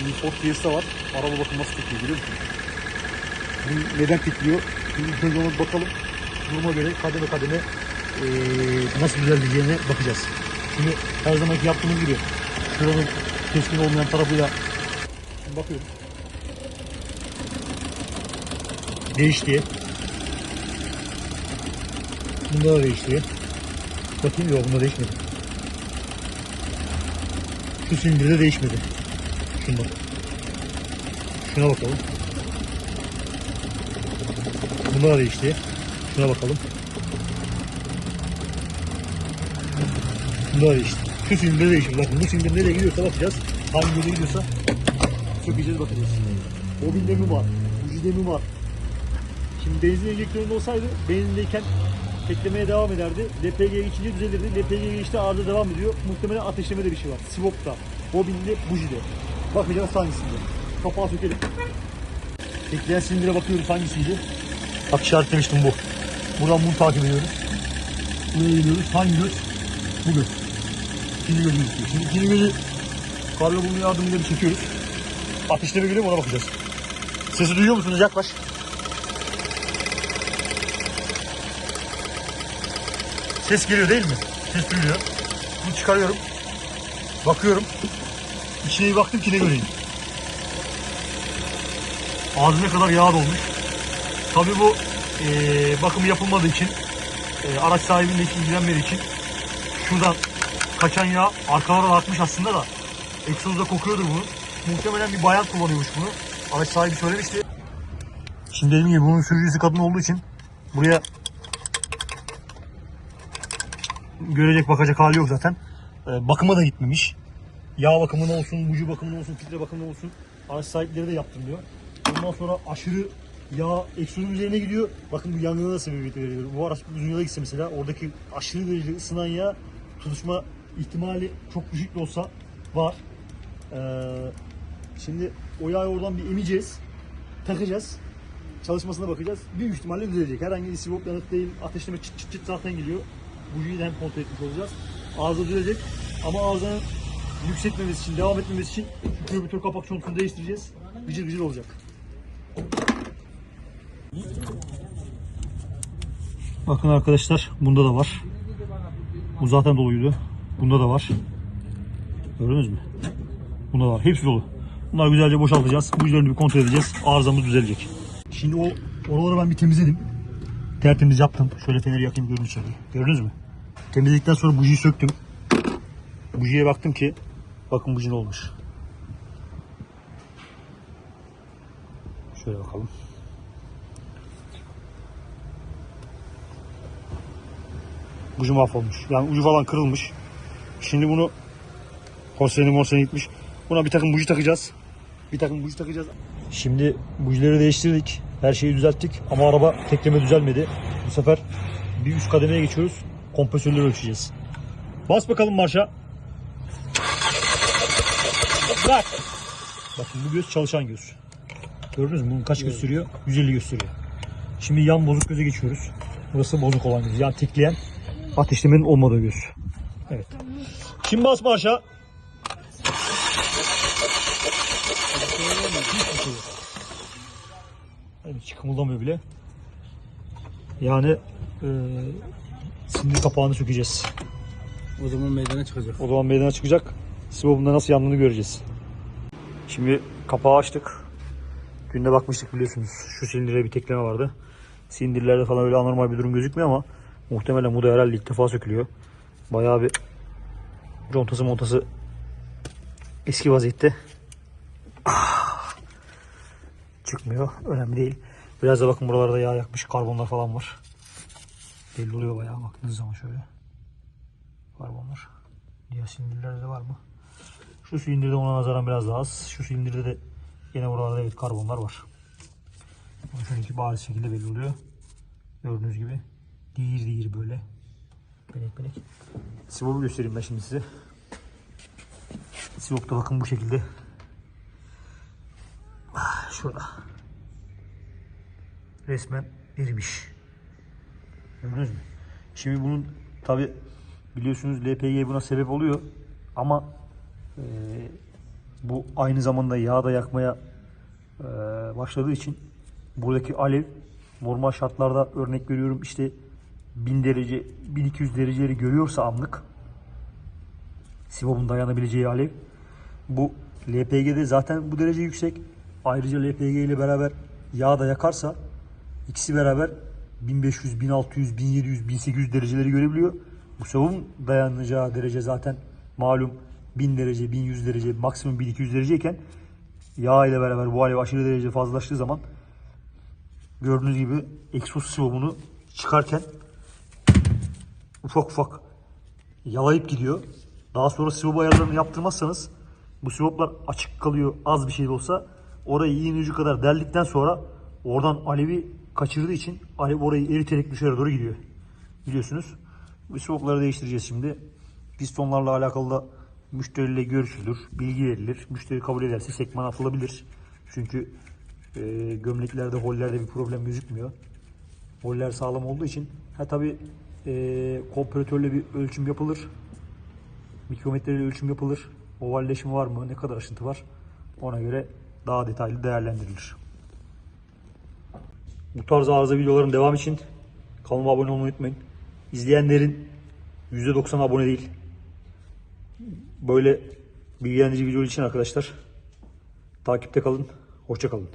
Şimdi Ford Fiesta var. Araba bakın nasıl titriyor görüyor musun? Neden titriyor? Şimdi ilk önce ona bakalım. Duruma göre kademe kademe eee, nasıl düzelteceğine bakacağız. Şimdi her zamanki yaptığımız gibi şuranın keskin olmayan tarafıyla Şimdi bakıyorum. Değişti. Bunda da değişti. Bakayım yok bunda değişmedi. Şu silindirde değişmedi. Şunda. Şuna bakalım. Bunda da değişti. Şuna bakalım. Bunda da değişti. Şu silindirde değişti. Bakın bu silindir nereye gidiyorsa bakacağız. Hangi yere gidiyorsa sökeceğiz bakacağız. Bobinde mi var? Bujide mi var? Şimdi benzin enjektöründe olsaydı benzindeyken teklemeye devam ederdi. LPG'ye geçince düzelirdi. LPG'ye geçti arıza devam ediyor. Muhtemelen ateşlemede bir şey var. Sivop'ta, bobinde, bujide. Bakacağız hangisinde. Kapağı sökelim. Tekleyen silindire bakıyoruz hangisiydi. Bak işaretlemiştim bu. Buradan bunu takip ediyoruz. Buraya geliyoruz. Hangi göz? Bu göz. İkinci gözü gözüküyor. Şimdi ikinci gözü karga bulma yardımıyla bir çekiyoruz. Ateşleme geliyor mu ona bakacağız. Sesi duyuyor musunuz? Yaklaş. Ses geliyor değil mi? Ses duyuluyor. Bunu çıkarıyorum. Bakıyorum. Bir baktım ki ne göreyim. Ağzına kadar yağ dolmuş. Tabii bu eee bakımı yapılmadığı için eee, araç sahibiyle hiç ilgilenmediği için şuradan kaçan yağ arkalara atmış aslında da egzozda kokuyordur bunu. Muhtemelen bir bayan kullanıyormuş bunu. Araç sahibi söylemişti. Şimdi dediğim gibi bunun sürücüsü kadın olduğu için buraya görecek bakacak hali yok zaten. Ee, bakıma da gitmemiş. Yağ bakımına olsun, buji bakımına olsun, filtre bakımına olsun araç sahipleri de yaptırılıyor. Ondan sonra aşırı yağ egzozun üzerine gidiyor. Bakın bu yangına da sebebiyet veriyor. Bu araç yola gitse mesela oradaki aşırı derecede ısınan yağ tutuşma ihtimali çok düşük de olsa var. Ee, şimdi o yağı oradan bir emeceğiz. Takacağız. Çalışmasına bakacağız. Büyük ihtimalle düzelecek. Herhangi bir sivop yanık değil. Ateşleme çıt çıt çıt zaten geliyor. Bujiyi de hem kontrol etmiş olacağız. Arıza düzelecek. Ama arızanın yükseltmemesi için, devam etmemesi için kürbütür kapak çontunu değiştireceğiz. Gıcır gıcır olacak. Bakın arkadaşlar bunda da var. Bu zaten doluydu. Bunda da var. Gördünüz mü? Bunda da var. Hepsi dolu. Bunları güzelce boşaltacağız. Bu üzerinde bir kontrol edeceğiz. Arızamız düzelecek. Şimdi o oraları ben bir temizledim. Tertemiz yaptım. Şöyle feneri yakayım görün içeriği. Gördünüz mü? Temizledikten sonra bujiyi söktüm. Bujiye baktım ki bakın buji ne olmuş. Şöyle bakalım. Buji mahvolmuş. Yani ucu falan kırılmış. Şimdi bunu Korseni morseni gitmiş. Buna bir takım buji takacağız. Bir takım buji takacağız. Şimdi bujileri değiştirdik. Her şeyi düzelttik. Ama araba tekleme düzelmedi. Bu sefer bir üst kademeye geçiyoruz. Kompresörleri ölçeceğiz. Bas bakalım marşa. Bırak. Bakın bu göz çalışan göz. Gördünüz mü? Bunun kaç gösteriyor? 150 gösteriyor. Şimdi yan bozuk göze geçiyoruz. Burası bozuk olan göz. Yani tekleyen ateşlemenin olmadığı göz. Evet. Şimdi bas marşa. Yani hiç kımıldamıyor bile. Yani e, sinir kapağını sökeceğiz. O zaman meydana çıkacak. O zaman meydana çıkacak. Sibop'un nasıl yandığını göreceğiz. Şimdi kapağı açtık. Dün de bakmıştık biliyorsunuz. Şu silindire bir tekleme vardı. Silindirlerde falan öyle anormal bir durum gözükmüyor ama muhtemelen bu da herhalde ilk defa sökülüyor. Bayağı bir contası montası eski vaziyette. Ah! Çıkmıyor. Önemli değil. Biraz da bakın buralarda yağ yakmış. Karbonlar falan var. Belli oluyor bayağı baktığınız zaman şöyle. Karbonlar. Diğer silindirlerde de var mı? Şu silindirde ona nazaran biraz daha az. Şu silindirde de yine buralarda evet karbonlar var. Şuradaki bariz şekilde belli oluyor. Gördüğünüz gibi. Değir değir böyle. Belek belek. Sivop'u göstereyim ben şimdi size. Sivop da bakın bu şekilde. Ah, Şurada. Resmen erimiş. Gördünüz mü? Şimdi bunun tabi biliyorsunuz LPG buna sebep oluyor ama e, Bu aynı zamanda yağ da yakmaya e, başladığı için buradaki alev normal şartlarda örnek veriyorum işte 1000 derece 1200 dereceleri görüyorsa anlık Sivop'un dayanabileceği alev bu LPG'de zaten bu derece yüksek. Ayrıca LPG ile beraber yağ da yakarsa ikisi beraber 1500, 1600, 1700, 1800 dereceleri görebiliyor. Bu Sivop'un dayanacağı derece zaten malum 1000 derece, 1100 derece, maksimum 1200 dereceyken yağ ile beraber bu alev aşırı derece fazlalaştığı zaman gördüğünüz gibi egzoz sivopunu çıkarken ufak ufak yalayıp gidiyor. Daha sonra sivop ayarlarını yaptırmazsanız bu sivoplar açık kalıyor az bir şey de olsa. Orayı iğne ucu kadar deldikten sonra oradan alevi kaçırdığı için alev orayı eriterek dışarı doğru gidiyor. Biliyorsunuz. Bu sivopları değiştireceğiz şimdi. Pistonlarla alakalı da müşteriyle görüşülür, bilgi verilir. Müşteri kabul ederse sekman atılabilir. Çünkü e, gömleklerde, hollerde bir problem gözükmüyor. Holler sağlam olduğu için ha tabi e, kompresörle bir ölçüm yapılır. Mikrometreyle ölçüm yapılır. Ovalleşme var mı? Ne kadar aşıntı var? Ona göre daha detaylı değerlendirilir. Bu tarz arıza videoların devam için kanalıma abone olmayı unutmayın. İzleyenlerin %90 abone değil. Böyle bilgilendirici video için arkadaşlar takipte kalın. Hoşça kalın.